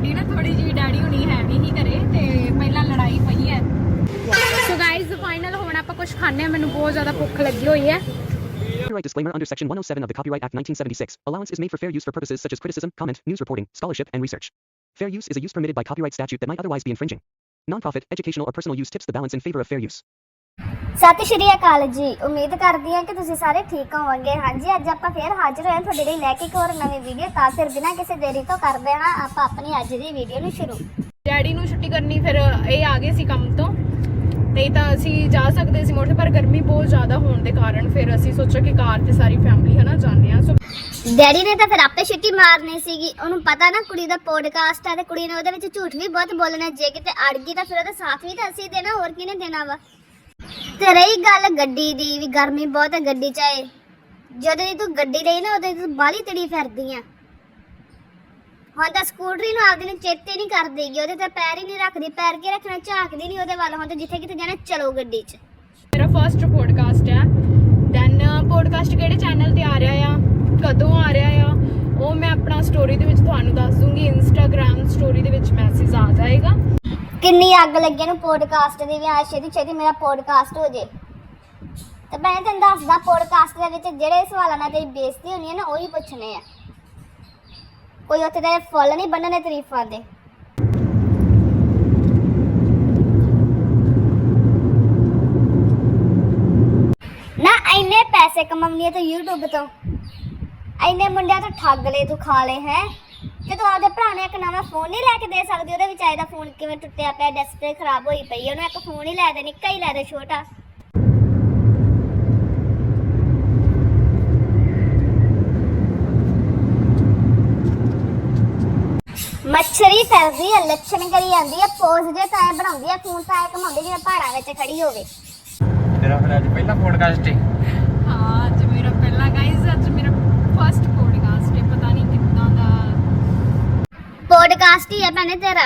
ਸਾਡੀ ਨਾ ਥੋੜੀ ਜੀ ਡੈਡੀ ਹੁਣੀ ਹੈ ਵੀ ਨਹੀਂ ਕਰੇ ਤੇ ਪਹਿਲਾਂ ਲੜਾਈ ਪਈ ਹੈ ਸੋ ਗਾਇਜ਼ ਫਾਈਨਲ ਹੁਣ ਆਪਾਂ ਕੁਝ ਖਾਣੇ ਆ ਮੈਨੂੰ ਬਹੁਤ ਜ਼ਿਆਦਾ ਭੁੱਖ ਲੱਗੀ ਹੋਈ ਹੈ Copyright disclaimer under Section 107 of the Copyright Act 1976. Allowance is made for fair use for purposes such as criticism, comment, news reporting, scholarship, and research. Fair use is a use permitted by copyright statute that might otherwise be infringing. Non-profit, educational, or personal use tips the balance in favor of fair use. ਸਤਿ ਸ਼੍ਰੀ ਅਕਾਲ ਜੀ। ਉਮੀਦ ਕਰਦੀ ਹਾਂ ਕਿ ਤੁਸੀਂ ਸਾਰੇ ਠੀਕ ਹੋਵੋਗੇ। ਹਾਂਜੀ ਅੱਜ ਆਪਾਂ ਫੇਰ ਹਾਜ਼ਰ ਹੋਏ ਹਾਂ ਤੁਹਾਡੇ ਲਈ ਲੈ ਕੇ ਇੱਕ ਹੋਰ ਨਵੀਂ ਵੀਡੀਓ ਤਾਂ ਫਿਰ ਬਿਨਾਂ ਕਿਸੇ ਦੇਰੀ ਤੋਂ ਕਰਦੇ ਹਾਂ ਆਪਾਂ ਆਪਣੀ ਅੱਜ ਦੀ ਵੀਡੀਓ ਨੂੰ ਸ਼ੁਰੂ। ਡੈਡੀ ਨੂੰ ਛੁੱਟੀ ਕਰਨੀ ਫਿਰ ਇਹ ਆ ਗਏ ਸੀ ਕੰਮ ਤੋਂ। ਨਹੀਂ ਤਾਂ ਅਸੀਂ ਜਾ ਸਕਦੇ ਸੀ ਮੋਟਰ ਪਰ ਗਰਮੀ ਬਹੁਤ ਜ਼ਿਆਦਾ ਹੋਣ ਦੇ ਕਾਰਨ ਫਿਰ ਅਸੀਂ ਸੋਚਿਆ ਕਿ ਕਾਰ ਤੇ ਸਾਰੀ ਫੈਮਿਲੀ ਹੈ ਨਾ ਜਾਂਦੇ ਆ ਸੋ ਡੈਡੀ ਨੇ ਤਾਂ ਫਿਰ ਆਪੇ ਛੁੱਟੀ ਮਾਰਨੀ ਸੀਗੀ। ਉਹਨੂੰ ਪਤਾ ਨਾ ਕੁੜੀ ਦਾ ਪੋਡਕਾਸਟ ਹੈ ਤੇ ਕੁੜੀ ਨੇ ਉਹਦੇ ਵਿੱਚ ਝੂਠ ਵੀ ਬਹੁਤ ਬੋਲਣਾ। ਜੇ ਕਿਤੇ ਅੜ ਗਈ ਤਾਂ ਫਿਰ ਉਹਦਾ ਸਾਥ ਵੀ ਤਾਂ ਅਸੀਂ ਦੇਣਾ ਹੋਰ ਕਿਹਨੇ ਦੇਣਾ ਵਾ? ਤੇ ਰਹੀ ਗੱਲ ਗੱਡੀ ਦੀ ਵੀ ਗਰਮੀ ਬਹੁਤ ਹੈ ਗੱਡੀ ਚ ਆਏ। ਜਦੋਂ ਦੀ ਤੂੰ ਗੱਡੀ ਲਈ ਨਾ, ਉਦੋਂ ਦੀ ਤੂੰ ਬਾਲੀ ਤੜੀ ਫਿਰਦੀ ਆ। ਹੁਣ ਤਾਂ ਸਕੂਟਰੀ ਨੂੰ ਆਪਦੇ ਨੂੰ ਚੇਤੇ ਨਹੀਂ ਕਰਦੀਗੀ ਉਹਦੇ ਤੇ ਪੈਰ ਹੀ ਨਹੀਂ ਰੱਖਦੀ, ਪੈਰ ਕੇ ਰੱਖਣਾ, ਝਾਕਦੀ ਨਹੀਂ ਉਹਦੇ ਵੱਲ, ਹੁਣ ਤਾਂ ਜਿੱਥੇ ਕਿਤੇ ਜਾਣਾ ਚਲੋ ਗੱਡੀ 'ਚ। ਮੇਰਾ ਫਰਸਟ ਪੋਡਕਾਸਟ ਹੈ। ਦੈਨ ਪੋਡਕਾਸਟ ਕਿਹੜੇ ਚੈਨਲ ਤੇ ਆ ਰਿਹਾ ਆ? ਕਦੋਂ ਆ ਰਿਹਾ ਆ? ਉਹ ਮੈਂ ਆਪਣਾ ਸਟੋਰੀ ਦੇ ਵਿੱਚ ਤੁਹਾਨੂੰ ਦੱਸ ਦੂੰਗੀ ਇੰਸਟਾਗ੍ਰam ਸਟੋਰੀ ਦੇ ਵਿੱਚ ਮੈਸੇਜ ਆ ਜਾਏਗਾ। ਕਿੰਨੀ ਅੱਗ ਲੱਗੀ ਨੂੰ ਪੋਡਕਾਸਟ ਦੀ ਵੀ ਆ ਛੇਤੀ ਛੇਤੀ ਮੇਰਾ ਪੋਡਕਾਸਟ ਹੋ ਜੇ। ਤੇ ਮੈਂ ਤੈਨੂੰ ਦੱਸਦਾ ਪੋਡਕਾਸਟ ਦੇ ਵਿੱਚ ਜਿਹੜੇ ਸਵਾਲਾਂ ਨਾਲ ਤੇਰੀ ਬੇਇੱਜ਼ਤੀ ਹੋਣੀ ਹੈ ਨਾ, ਉਹੀ ਪੁੱਛਣੇ ਆ। ਕੋਈ ਉੱਥੇ ਤੇਰੇ ਫੁੱਲ ਨਹੀਂ ਬੰਨਣੇ ਤਾਰੀਫਾਂ ਦੇ। ਨਾ, ਇੰਨੇ ਪੈਸੇ ਕਮਾਉਣੀ ਹੈ ਤੂੰ YouTube ਤੋਂ। ਇੰਨੇ ਮੁੰਡਿਆਂ ਤੋਂ ਠੱਗ ਲੈ ਤੂੰ ਖਾ ਲੈ ਹੈ? ਤੇ ਆਪਦੇ ਭਰਾ ਨੂੰ ਇੱਕ ਨਵਾਂ ਫੋਨ ਨਹੀਂ ਲੈ ਕੇ ਦੇ ਸਕਦੀ ਉਹਦੇ ਵਿੱਚ ਆਇਦਾ ਫੋਨ ਕਿਵੇਂ ਟੁੱਟਿਆ ਪਿਆ ਡਿਸਪਲੇ ਖਰਾਬ ਹੋਈ ਪਈ ਹੈ, ਉਹਨੂੰ ਇੱਕ ਫੋਨ ਹੀ ਲੈ ਦੇ ਨਿੱਕਾ ਹੀ ਲੈ ਦੇ ਛੋਟਾ। ਮੱਛਰੀ ਫਿਰਦੀ ਹੈ ਲੱਛਣ ਕਰੀ ਜਾਂਦੀ ਹੈ ਪੋਜ਼ ਜੇ ਤਾਂ ਐਂ ਬਣਾਉਂਦੀ ਹੈ ਫੋਨ ਤਾਂ ਐਂ ਘਮਾਉਂਦੀ ਜਿਵੇਂ ਪਹਾੜਾਂ ਵਿੱਚ ਖੜੀ ਹੋਵੇ। ਤੇਰਾ ਫਿਰ ਅੱਜ ਪਹਿਲਾ ਪੋਡਕਾਸਟ ਹੈ ਅੱਜ ਮੇਰਾ ਪਹਿਲਾ ਗਾਇਜ਼ ਅੱਜ ਮੇਰਾ ਫਰਸਟ ਪੋਡਕਾਸਟ ਹੈ ਪਤਾ ਨਹੀਂ ਕਿੱਦਾਂ ਦਾ ਪੋਡਕਾਸਟ ਹੀ ਹੈ ਭੈਣੇ ਤੇਰਾ।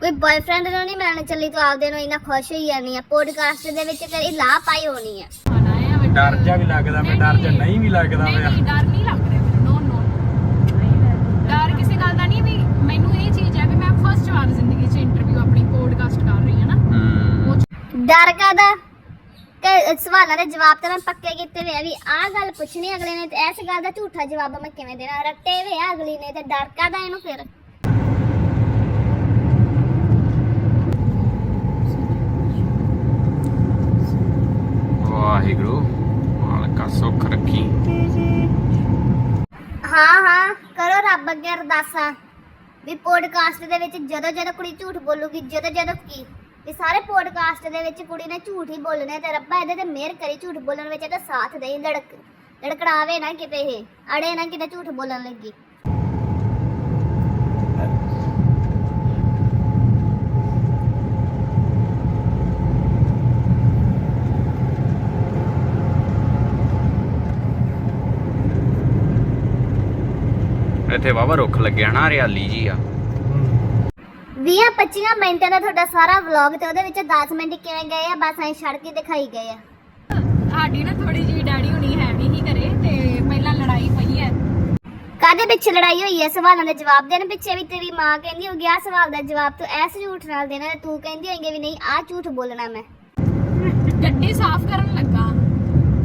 ਕੋਈ ਬॉयਫ੍ਰੈਂਡ ਨੂੰ ਨਹੀਂ ਮਿਲਣ ਚੱਲੀ ਤੂੰ ਆਪਦੇ ਨੂੰ ਇੰਨਾ ਖੁਸ਼ ਹੋਈ ਜਾਨੀ ਆ। ਪੋਡਕਾਸਟ ਦੇ ਵਿੱਚ ਤੇਰੀ ਲਾਹ ਪਾਈ ਹੋਣੀ ਆ। ਡਰ ਜਾ ਵੀ ਲੱਗਦਾ ਮੈਂ ਡਰ ਜਾ ਨਹੀਂ ਵੀ ਲੱਗਦਾ ਨਹੀਂ ਪਿਆ। ਡਰ ਨਹੀਂ ਲੱਗ ਰਿਹਾ ਮੈਨੂੰ। ਨੋ ਨੋ ਡਰ ਕਿਸੇ ਗੱਲ ਦਾ ਨਹੀਂ ਵੀ ਮੈਨੂੰ ਇਹ ਚੀਜ਼ ਹੈ ਵੀ ਮੈਂ ਫਸਟ ਵਾਰ ਜ਼ਿੰਦਗੀ 'ਚ ਇੰਟਰਵਿਊ ਆਪਣੀ ਪੋਡਕਾਸਟ ਕਰ ਰਹੀ ਹਾਂ ਨਾ। ਹੂੰ। ਡਰ ਕਾਦਾ ਕਿ ਸਵਾਲਾਂ ਦੇ ਜਵਾਬ ਤਾਂ ਮੈਂ ਪੱਕੇ ਕੀਤੇ ਹੋਏ ਆ ਵੀ ਆਹ ਗੱਲ ਪੁੱਛਣੀ ਅਗਲੇ ਨੇ ਤੇ ਇਸ ਗੱਲ ਦਾ ਝੂਠਾ ਜਵਾਬ ਮੈਂ ਕਿਵੇਂ ਦੇਣਾ? ਰੱਟੇ ਵੇ ਆ ਅਗਲੀ ਨੇ ਤੇ ਡਰ ਕਾਦਾ ਇਹਨੂੰ ਫਿਰ? ਵਾਹਿਗੁਰੂ, ਮਾਲਕਾ ਸੁੱਖ ਰੱਖੀ। ਹਾਂ ਹਾਂ, ਕਰੋ ਰੱਬ ਅੱਗੇ ਅਰਦਾਸਾਂ। ਵੀ ਪੋਡਕਾਸਟ ਦੇ ਵਿੱਚ ਜਦੋਂ ਜਦੋਂ ਕੁੜੀ ਝੂਠ ਬੋਲੂਗੀ, ਜਦੋਂ ਜਦੋਂ ਕੀ? ਵੀ ਸਾਰੇ ਪੋਡਕਾਸਟ ਦੇ ਵਿੱਚ ਕੁੜੀ ਨੇ ਝੂਠ ਹੀ ਬੋਲਣਾ ਤੇ ਰੱਬਾ ਇਹਦੇ ਤੇ ਮਿਹਰ ਕਰੀ ਝੂਠ ਬੋਲਣ ਵਿੱਚ ਇਹਦਾ ਸਾਥ ਦੇਈ, ਲੜਕ, ਲੜਕੜਾਵੇ ਨਾ ਕਿਤੇ ਇਹ, ਅੜੇ ਨਾ ਕਿਤੇ ਝੂਠ ਬੋਲਣ ਲੱਗੀ। ਇੱਥੇ ਵਾਵਾ ਰੁੱਖ ਲੱਗਿਆ ਨਾ ਹਰਿਆਲੀ ਜੀ ਆ। 20 25 ਮਿੰਟਾਂ ਦਾ ਤੁਹਾਡਾ ਸਾਰਾ ਵਲੌਗ ਤੇ ਉਹਦੇ ਵਿੱਚ 10 ਮਿੰਟ ਕਿਵੇਂ ਗਏ ਆ ਬਸ ਐਂ ਛੱਡ ਕੇ ਦਿਖਾਈ ਗਏ ਆ। ਸਾਡੀ ਨਾ ਥੋੜੀ ਜਿਹੀ ਡੈਡੀ ਹੁਣੀ ਹੈ ਵੀ ਨਹੀਂ ਕਰੇ ਤੇ ਪਹਿਲਾਂ ਲੜਾਈ ਪਈ ਹੈ। ਕਾਦੇ ਪਿੱਛੇ ਲੜਾਈ ਹੋਈ ਹੈ ਸਵਾਲਾਂ ਦੇ ਜਵਾਬ ਦੇਣ ਪਿੱਛੇ ਵੀ ਤੇਰੀ ਮਾਂ ਕਹਿੰਦੀ ਹੋਗੀ ਆ ਸਵਾਲ ਦਾ ਜਵਾਬ ਤੂੰ ਐਸ ਝੂਠ ਨਾਲ ਦੇਣਾ ਤੇ ਤੂੰ ਕਹਿੰਦੀ ਹੋਏਗੀ ਵੀ ਨਹੀਂ ਆ ਝੂਠ ਬੋਲਣਾ ਮੈਂ। ਗੱਡੀ ਸਾਫ਼ ਕਰਨ ਲੱਗਾ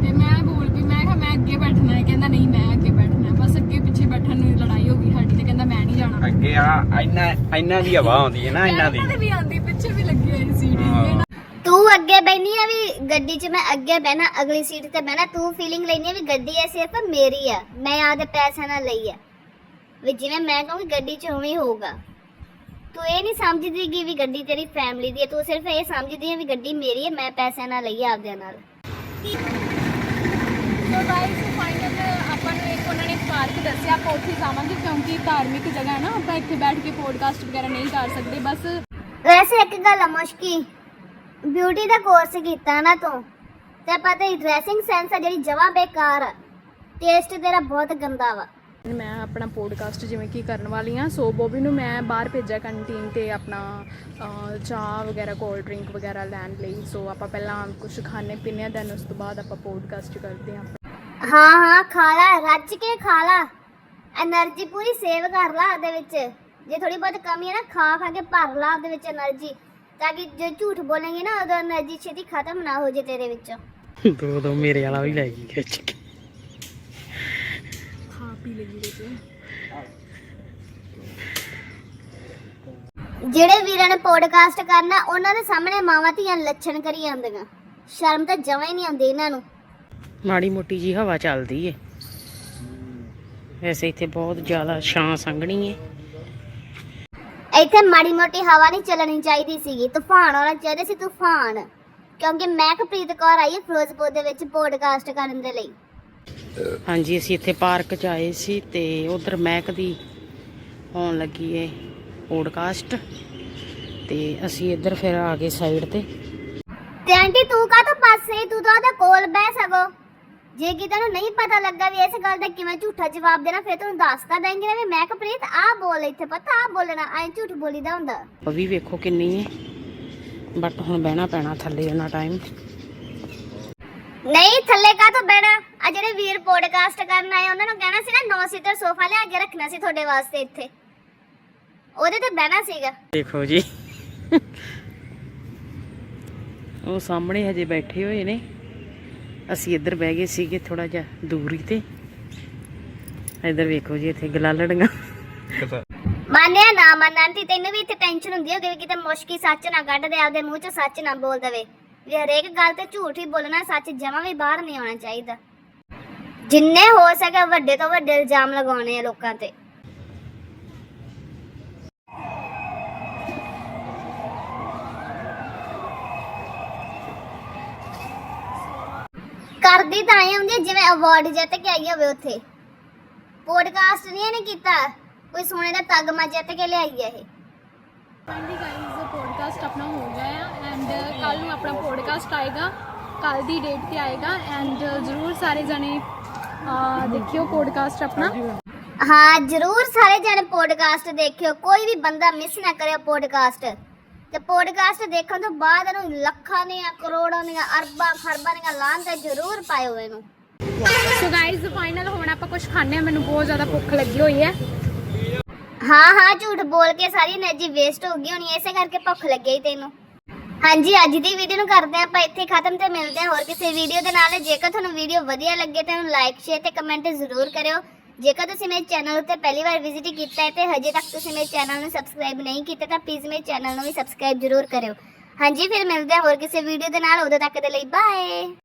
ਤੇ ਮੈਂ ਬੋਲ ਵੀ ਮੈਂ ਕਿਹਾ ਮੈਂ ਅੱਗੇ ਬੈਠਣਾ ਹੈ ਕਹਿੰਦਾ ਨਹੀਂ ਮੈਂ ਅੱਗੇ ਬੈਠਣਾ ਹੈ। ਬਸ ਅੱਗੇ ਪਿੱਛੇ ਬੈਠਣ ਨੂੰ ਲੜਾਈ ਹੋ ਗਈ ਸਾਡੀ ਤੇ ਕਹਿੰਦਾ ਮੈਂ ਨਹੀਂ ਜਾਣਾ ਅੱਗੇ ਆ ਇੰਨਾ ਇੰਨਾ ਦੀ ਹਵਾ ਆਉਂਦੀ ਹੈ ਨਾ ਇੰਨਾ ਦੀ। ਵੀ ਆਂਦੀ ਪਿੱਛੇ ਵੀ ਲੱਗੀ ਹੋਈ ਸੀਟ ਹਾਂ। ਤੂੰ ਅੱਗੇ ਬੈਣੀ ਆ ਵੀ ਗੱਡੀ 'ਚ ਮੈਂ ਅੱਗੇ ਬਹਿਣਾ ਅਗਲੀ ਸੀਟ ਤੇ ਬਹਿਣਾ ਤੂੰ ਫੀਲਿੰਗ ਲੈਣੀ ਆ ਵੀ ਗੱਡੀ ਐ ਸਿਰਫ ਮੇਰੀ ਆ ਮੈਂ ਆਪਦੇ ਪੈਸਿਆਂ ਨਾਲ ਲਈ ਆ। ਵੀ ਜਿਵੇਂ ਮੈਂ ਕਹੂੰਗੀ ਗੱਡੀ 'ਚ ਉਵੇਂ ਹੀ ਹੋਊਗਾ। ਤੂੰ ਇਹ ਨਹੀਂ ਸਮਝਦੀ ਕਿ ਵੀ ਗੱਡੀ ਤੇਰੀ ਫੈਮਿਲੀ ਦੀ ਹੈ ਤੂੰ ਸਿਰਫ ਇਹ ਸਮਝਦੀ ਹੈ ਵੀ ਗੱਡੀ ਮੇਰੀ ਹੈ ਮੈਂ ਪੈਸਿਆਂ ਨਾਲ ਲਈ ਆ ਆਪਦੇ ਨਾਲ। ਸੋ ਗਾਇਸ ਫਾਈਨਲ ਆਪਾਂ ਨੂੰ ਇੱਕ ਉਹਨਾਂ ਨੇ ਦੱਸਿਆ ਆਪਾਂ ਉੱਥੇ ਜਾਵਾਂਗੇ ਕਿਉਂਕਿ ਧਾਰਮਿਕ ਜਗ੍ਹਾ ਹੈ ਨਾ ਆਪਾਂ ਇੱਥੇ ਬੈਠ ਕੇ ਪੋਡਕਾਸਟ ਵਗੈਰਾ ਨਹੀਂ ਕਰ ਸਕਦੇ ਬਸ ਵੈਸੇ ਇੱਕ ਗੱਲ ਆ ਮੁਸ਼ਕੀ ਬਿਊਟੀ ਦਾ ਕੋਰਸ ਕੀਤਾ ਨਾ ਤੂੰ ਤੇ ਪਤਾ ਹੀ ਡਰੈਸਿੰਗ ਸੈਂਸ ਆ ਜਿਹੜੀ ਜਮਾ ਬੇਕਾਰ ਆ ਟੇਸਟ ਤੇਰਾ ਬਹੁਤ ਗੰਦਾ ਵਾ। ਮੈਂ ਆਪਣਾ ਪੋਡਕਾਸਟ ਜਿਵੇਂ ਕਿ ਕਰਨ ਵਾਲੀ ਆ ਸੋ ਬੋਬੀ ਨੂੰ ਮੈਂ ਬਾਹਰ ਭੇਜਿਆ ਕੰਟੀਨ ਤੇ ਆਪਣਾ ਅਹ, ਚਾਹ ਵਗੈਰਾ ਕੋਲਡ ਡਰਿੰਕ ਵਗੈਰਾ ਲੈਣ ਲਈ ਸੋ ਆਪਾਂ ਪਹਿਲਾਂ ਕੁਝ ਖਾਣੇ ਪੀਣੇ ਆ ਦੈਨ ਉਸ ਤੋਂ ਬਾਅਦ ਆਪਾਂ ਪੋਡਕਾਸਟ ਕਰਦੇ ਆ ਹਾਂ ਹਾਂ ਖਾ ਲਾ ਰੱਜ ਕੇ ਖਾ ਲਾ। એનર્ਜੀ ਪੂਰੀ ਸੇਵ ਕਰ ਲਾ ਉਹਦੇ ਵਿੱਚ। ਜੇ ਥੋੜੀ ਬਹੁਤ ਕਮੀ ਹੈ ਨਾ ਖਾ ਖਾ ਕੇ ਭਰ ਲਾ ਉਹਦੇ ਵਿੱਚ એનર્ਜੀ ਤਾਂ ਕਿ ਜੇ ਝੂਠ ਬੋਲेंगे ਨਾ ਉਹਦਾ એનર્ਜੀ ਛੇਤੀ ਖਤਮ ਨਾ ਹੋ ਜੇ ਤੇਰੇ ਵਿੱਚੋਂ। ਦੋ ਦੋ ਮੇਰੇ ਵਾਲਾ ਵੀ ਲੈ ਗਈ ਖਿੱਚ ਕੇ। ਖਾ ਪੀ ਲਈ ਜਿਹੜੇ ਵੀਰਾਂ ਨੇ ਪੋਡਕਾਸਟ ਕਰਨਾ ਉਹਨਾਂ ਦੇ ਸਾਹਮਣੇ ਮਾਵਾਂ ਧੀਆਂ ਲੱਛਣ ਕਰੀ ਜਾਂਦੀਆਂ। ਸ਼ਰਮ ਤਾਂ ਜਮਾ ਹੀ ਨਹੀਂ ਆਉਂਦੀ ਇਹਨਾਂ ਨੂੰ। ਮਾੜੀ ਮੋਟੀ ਜੀ ਹਵਾ ਚੱਲਦੀ ਏ। ਵੈਸੇ ਇੱਥੇ ਬਹੁਤ ਜ਼ਿਆਦਾ ਛਾਂ ਸੰਘਣੀ ਏ ਇੱਥੇ ਮਾੜੀ ਮੋਟੀ ਹਵਾ ਨਹੀਂ ਚੱਲਣੀ ਚਾਹੀਦੀ ਸੀਗੀ ਤੂਫਾਨ ਆਉਣਾ ਚਾਹੀਦਾ ਸੀ ਤੂਫਾਨ। ਕਿਉਂਕਿ ਮਹਿਕਪ੍ਰੀਤ ਕੌਰ ਆਈ ਹੈ ਫਿਰੋਜ਼ਪੁਰ ਦੇ ਵਿੱਚ ਪੋਡਕਾਸਟ ਕਰਨ ਦੇ ਲਈ। ਹਾਂਜੀ ਅਸੀਂ ਇੱਥੇ ਪਾਰਕ 'ਚ ਆਏ ਸੀ ਤੇ ਉਧਰ ਮਹਿਕ ਦੀ ਆਉਣ ਲੱਗੀ ਏ ਪੋਡਕਾਸਟ ਤੇ ਅਸੀਂ ਇੱਧਰ ਫਿਰ ਆ ਗਏ ਸਾਈਡ ਤੇ। ਤੇ ਆਂਟੀ ਤੂੰ ਕਾ ਤਾਂ ਪਾਸੇ ਤੂੰ ਤਾਂ ਉਹਦੇ ਕੋਲ ਬਹਿ ਸਕੋ। ਜੇ ਕਿ ਤੈਨੂੰ ਨਹੀਂ ਪਤਾ ਲੱਗਾ ਵੀ ਇਸ ਗੱਲ ਦਾ ਕਿਵੇਂ ਝੂਠਾ ਜਵਾਬ ਦੇਣਾ ਫਿਰ ਤੈਨੂੰ ਦੱਸਦਾ ਦੇਂਗੇ ਨਾ ਵੀ ਮਹਿਕਪ੍ਰੀਤ ਆਹ ਬੋਲ ਇੱਥੇ ਪਤਾ ਆਹ ਬੋਲਣਾ ਐ ਝੂਠ ਬੋਲੀਦਾ ਹੁੰਦਾ। ਉਹ ਵੀ ਵੇਖੋ ਕਿੰਨੀ ਏ ਬਟ ਹੁਣ ਬਹਿਣਾ ਪੈਣਾ ਥੱਲੇ ਉਹਨਾਂ ਟਾਈਮ ਨਹੀਂ ਥੱਲੇ ਕਾ ਤੋਂ ਬਹਿਣਾ? ਆ ਜਿਹੜੇ ਵੀਰ ਪੋਡਕਾਸਟ ਕਰਨ ਆਏ ਉਹਨਾਂ ਨੂੰ ਕਹਿਣਾ ਸੀ ਨਾ ਨੌ ਸੀਟਰ ਸੋਫਾ ਲਿਆ ਕੇ ਰੱਖਣਾ ਸੀ ਤੁਹਾਡੇ ਵਾਸਤੇ ਇੱਥੇ। ਉਹਦੇ ਤੇ ਬਹਿਣਾ ਸੀਗਾ। ਦੇਖੋ ਜੀ। ਉਹ ਸਾਹਮਣੇ ਹਜੇ ਬੈਠੇ ਹੋਏ ਨੇ। ਅਸੀਂ ਇੱਧਰ ਬਹਿ ਗਏ ਸੀਗੇ ਥੋੜਾ ਜਿਹਾ ਦੂਰੀ ਤੇ। ਇੱਧਰ ਵੇਖੋ ਜੀ, ਇੱਥੇ ਗਲਾਲੜੀਆਂ ਮੰਨਿਆ ਨਾ ਮੰਨ ਆਂਟੀ, ਤੈਨੂੰ ਵੀ ਇੱਥੇ ਟੈਨਸ਼ਨ ਹੁੰਦੀ ਹੋਵੇ, ਕਿਤੇ ਮੁਸ਼ਕੀ ਸੱਚ ਨਾ ਕੱਢ ਦੇ, ਆਪਦੇ ਮੂੰਹ ਚੋਂ ਸੱਚ ਨਾ ਬੋਲ ਦੇਵੇ। ਵੀ ਹਰੇਕ ਗੱਲ ਤੇ ਝੂਠ ਹੀ ਬੋਲਣਾ, ਸੱਚ ਜਮਾ ਵੀ ਬਾਹਰ ਨਹੀਂ ਆਉਣਾ ਚਾਹੀਦਾ। ਜਿੰਨੇ ਹੋ ਸਕੇ ਵੱਡੇ ਤੋਂ ਵੱਡੇ ਇਲਜ਼ਾਮ ਲਗਾਉਣੇ ਆ ਲੋਕਾਂ ਤੇ। ਕਰਦੀ ਤਾਂ ਆਈ ਹੁੰਦੀ ਆ ਜਿਵੇਂ ਅਵਾਰਡ ਜਿੱਤ ਕੇ ਆਈ ਹੋਵੇ ਉੱਥੇ। ਪੋਡਕਾਸਟ ਨਹੀਂ ਇਹਨੇ ਕੀਤਾ ਕੋਈ ਸੋਨੇ ਦਾ ਤਗਮਾ ਜਿੱਤ ਕੇ ਲਿਆਈ ਹੈ ਇਹ। ਗਾਇਸ ਪੋਡਕਾਸਟ ਆਪਣਾ ਹੋ ਗਿਆ ਆ ਐਂਡ ਕੱਲ ਨੂੰ ਆਪਣਾ ਪੋਡਕਾਸਟ ਆਏਗਾ ਕੱਲ ਦੀ ਡੇਟ ਤੇ ਆਏਗਾ ਐਂਡ ਜ਼ਰੂਰ ਸਾਰੇ ਜਣੇ ਦੇਖਿਓ ਪੋਡਕਾਸਟ ਆਪਣਾ। ਹਾਂ ਜਰੂਰ ਸਾਰੇ ਜਣੇ ਪੋਡਕਾਸਟ ਦੇਖਿਓ ਕੋਈ ਵੀ ਬੰਦਾ ਮਿਸ ਨਾ ਕਰਿਓ ਪੋਡਕਾਸਟ ਤੇ ਪੋਡਕਾਸਟ ਦੇਖਣ ਤੋਂ ਬਾਅਦ ਇਹਨੂੰ ਲੱਖਾਂ ਦੀਆਂ ਕਰੋੜਾਂ ਦੀਆਂ ਅਰਬਾਂ ਖਰਬਾਂ ਦੀਆਂ ਲਾਂਤਾਂ ਜ਼ਰੂਰ ਪਾਇਓ ਇਹਨੂੰ। ਸੋ ਗਾਇਸ ਫਾਈਨਲ ਹੁਣ ਆਪਾਂ ਕੁਝ ਖਾਣੇ ਮੈਨੂੰ ਬਹੁਤ ਜ਼ਿਆਦਾ ਭੁੱਖ ਲੱਗੀ ਹੋਈ ਹੈ। ਹਾਂ ਹਾਂ ਝੂਠ ਬੋਲ ਕੇ ਸਾਰੀ એનર્ਜੀ ਵੇਸਟ ਹੋ ਗਈ ਹੋਣੀ ਐਸੇ ਕਰਕੇ ਭੁੱਖ ਲੱਗੀ ਹੀ ਤੈਨੂੰ। ਹਾਂਜੀ ਅੱਜ ਦੀ ਵੀਡੀਓ ਨੂੰ ਕਰਦੇ ਆਪਾਂ ਇੱਥੇ ਖਤਮ ਤੇ ਮਿਲਦੇ ਹਾਂ ਹੋਰ ਕਿਸੇ ਵੀਡੀਓ ਦੇ ਨਾਲ। ਜੇਕਰ ਤੁਹਾਨੂੰ ਵੀਡੀਓ ਵਧੀਆ ਲੱਗੇ ਤਾਂ ਲਾਈਕ ਸ਼ੇਅਰ ਤੇ ਕਮੈਂਟ ਜ਼ਰੂਰ ਕਰਿਓ। ਜੇਕਰ ਤੁਸੀਂ ਮੇਰੇ ਚੈਨਲ ਉੱਤੇ ਪਹਿਲੀ ਵਾਰ ਵਿਜ਼ਿਟ ਕੀਤਾ ਹੈ ਤੇ ਹਜੇ ਤੱਕ ਤੁਸੀਂ ਮੇਰੇ ਚੈਨਲ ਨੂੰ ਸਬਸਕ੍ਰਾਈਬ ਨਹੀਂ ਕੀਤਾ, ਤਾਂ ਪਲੀਜ਼ ਮੇਰੇ ਚੈਨਲ ਨੂੰ ਵੀ ਸਬਸਕ੍ਰਾਈਬ ਜ਼ਰੂਰ ਕਰਿਓ। ਹਾਂਜੀ, ਫਿਰ ਮਿਲਦੇ ਹਾਂ ਹੋਰ ਕਿਸੇ ਵੀਡੀਓ ਦੇ ਨਾਲ। ਉਦੋਂ ਤੱਕ ਦੇ ਲਈ ਬਾਏ